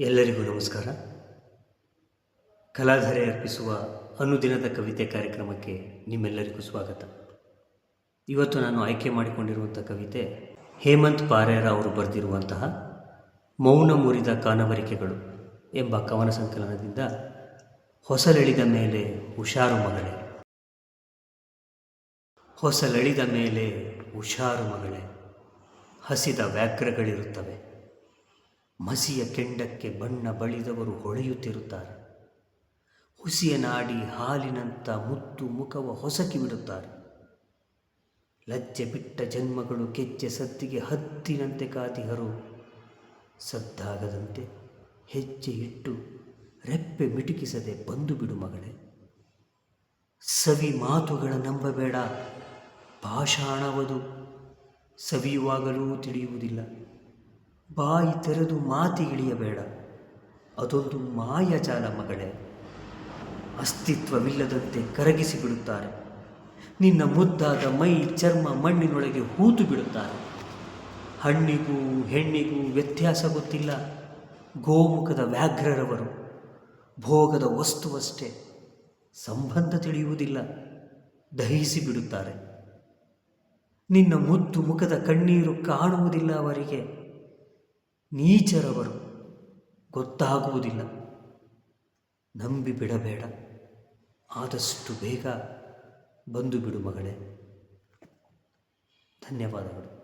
ಎಲ್ಲರಿಗೂ ನಮಸ್ಕಾರ. ಕಲಾಧಾರೆ ಅರ್ಪಿಸುವ ಅನುದಿನದ ಕವಿತೆ ಕಾರ್ಯಕ್ರಮಕ್ಕೆ ನಿಮ್ಮೆಲ್ಲರಿಗೂ ಸ್ವಾಗತ. ಇವತ್ತು ನಾನು ಆಯ್ಕೆ ಮಾಡಿಕೊಂಡಿರುವಂಥ ಕವಿತೆ ಹೇಮಂತ್ ಪಾರೇರ ಅವರು ಬರೆದಿರುವಂತಹ ಮೌನ ಮುರಿದ ಕಾನವರಿಕೆಗಳು ಎಂಬ ಕವನ ಸಂಕಲನದಿಂದ ಹೊಸಲೆಳಿದ ಮೇಲೆ ಹುಷಾರು ಮಗಳೇ. ಹೊಸಲೆಳಿದ ಮೇಲೆ ಹುಷಾರು ಮಗಳೇ. ಹಸಿದ ವ್ಯಾಘ್ರಗಳಿರುತ್ತವೆ. ಮಸಿಯ ಕೆಂಡಕ್ಕೆ ಬಣ್ಣ ಬಳಿದವರು ಹೊಳೆಯುತ್ತಿರುತ್ತಾರೆ. ಹುಸಿಯ ನಾಡಿ ಹಾಲಿನಂಥ ಮುತ್ತು ಮುಖವ ಹೊಸಕಿ ಬಿಡುತ್ತಾರೆ. ಲಜ್ಜೆ ಬಿಟ್ಟ ಜನ್ಮಗಳು ಕೆಜ್ಜೆ ಸದ್ದಿಗೆ ಹತ್ತಿನಂತೆ ಕಾತಿಹರು ಸದ್ದಾಗದಂತೆ ಹೆಜ್ಜೆ ಇಟ್ಟು ರೆಪ್ಪೆ ಮಿಟುಕಿಸದೆ ಬಂದು ಬಿಡು ಮಗಳೇ. ಸವಿ ಮಾತುಗಳ ನಂಬಬೇಡ. ಪಾಷಾಣವದು ಸವಿಯುವಾಗಲೂ ತಿಳಿಯುವುದಿಲ್ಲ. ಬಾಯಿ ತೆರೆದು ಮಾತಿಗಿಳಿಯಬೇಡ ಅದೊಂದು ಮಾಯಜಾಲ ಮಗಳೇ. ಅಸ್ತಿತ್ವವಿಲ್ಲದಂತೆ ಕರಗಿಸಿ ಬಿಡುತ್ತಾರೆ ನಿನ್ನ ಮುದ್ದಾದ ಮೈ ಚರ್ಮ ಮಣ್ಣಿನೊಳಗೆ ಹೂತು ಬಿಡುತ್ತಾರೆ ಹಣ್ಣಿಗೂ ಹೆಣ್ಣಿಗೂ ವ್ಯತ್ಯಾಸ ಗೊತ್ತಿಲ್ಲ. ಗೋಮುಖದ ವ್ಯಾಘ್ರರವರು, ಭೋಗದ ವಸ್ತುವಷ್ಟೇ. ಸಂಬಂಧ ತಿಳಿಯುವುದಿಲ್ಲ. ದಹಿಸಿ ಬಿಡುತ್ತಾರೆ ನಿನ್ನ ಮುದ್ದು ಮುಖದ ಕಣ್ಣೀರು ಕಾಣುವುದಿಲ್ಲ ಅವರಿಗೆ. ನೀಚರವರು ಗೊತ್ತಾಗುವುದಿಲ್ಲ. ನಂಬಿ ಬಿಡಬೇಡ. ಆದಷ್ಟು ಬೇಗ ಬಂದು ಬಿಡು ಮಗಳೇ. ಧನ್ಯವಾದಗಳು.